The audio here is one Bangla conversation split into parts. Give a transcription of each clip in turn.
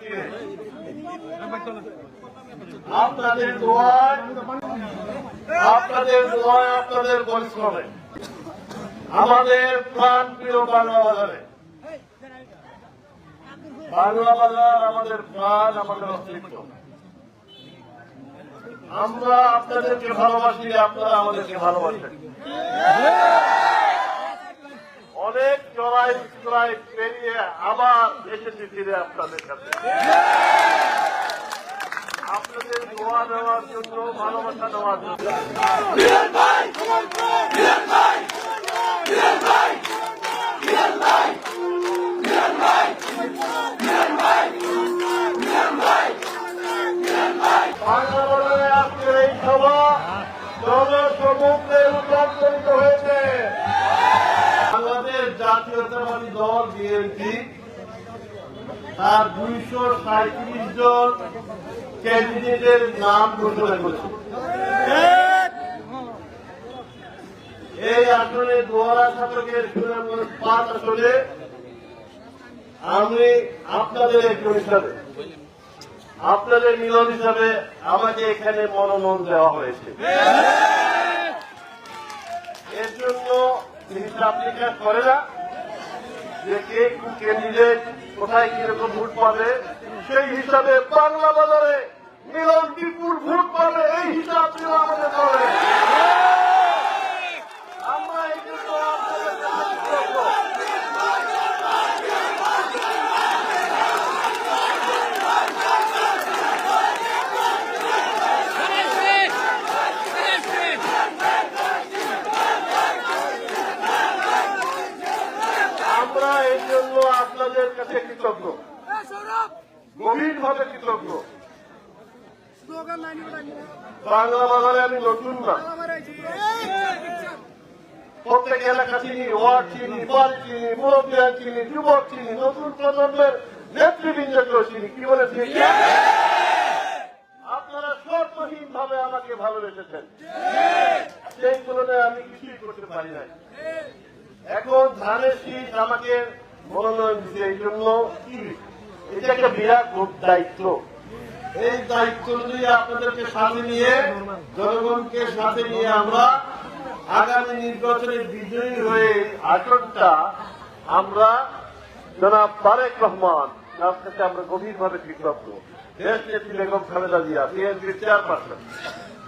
ফিরে আপনাদের দোয়ায় আপনাদের দোয়ায়, আপনাদের পরিশ্রমে। আমাদের প্রাণ প্রিয় বাংলা বাজারে। বাংলা বাজার আমাদের প্রাণ, আমাদের অস্তিত্ব। আমরা আপনাদেরকে ভালোবাসি, আপনারা আমাদেরকে ভালোবাসেন। অনেক চড়াই চড়াই পেরিয়ে আবার এসেছি ফিরে আপনাদের কাছে। আপনাদের দোয়া দেওয়ার জন্য, ভালোবাসা দেওয়ার জন্য। জাতীয়তাবাদী দল, বিএনপি, তার দুইশো সাঁত্রিশ জন ক্যান্ডিডেটের নাম ঘোষণা করেছে। এই আসনে দোয়ারা সুনামগঞ্জ পাঁচ আসনে আমি আপনাদের একজন হিসাবে আপনাদের মিলন হিসাবে আমাকে এখানে মনোনয়ন দেওয়া হয়েছে। এর জন্য হিসাব নিকাশ করে না যে কে ক্যান্ডিডেট কোথায় কীরকম ভোট পাবে, সেই হিসাবে বাংলা বাজারে মিলন বিপুল ভোট পাবে এই হিসাব নিয়ে আমাদের করে আমরা এই জন্য আপনাদের কাছে কৃতজ্ঞ। আমরা এই জন্য আপনাদের কাছে কৃতজ্ঞ। গভীরভাবে কৃতজ্ঞ। বাংলা বাজারে আমি নতুন না। প্রত্যেক এলাকা চিনি ওয়ার্ড চিনি বাড়ি চিনি মুরব্বিয়া চিনি যুবক চিনি নতুন প্রজন্মের নেতৃবৃন্দকেও চিনি কি বলে ঠিক? আপনারা শর্তহীন ভাবে আমাকে ভালোবেসেছেন। সেই তুলনায় আমি কিছুই করতে পারি নাই। এখন ধানের শীষ আমাকে মনোনয়ন দিতে এই জন্য এটা একটা বিরাট দায়িত্ব। এই দায়িত্ব অনুযায়ী আপনাদেরকে সাথে নিয়ে, জনগণকে সাথে নিয়ে আমরা আগামী নির্বাচনে বিজয়ী হয়ে আসনটা আমরা জনাব তারেক রহমান, যার কাছে আমরা গভীরভাবে কৃতজ্ঞ দেশ নেত্রী বেগম খালেদা জিয়া, বিএনপির চেয়ারপারসন।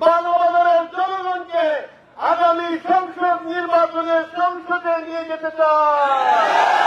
বাংলাদেশের জনগণকে আগামী সংসদ নির্বাচনে সংসদে নিয়ে যেতে চাই।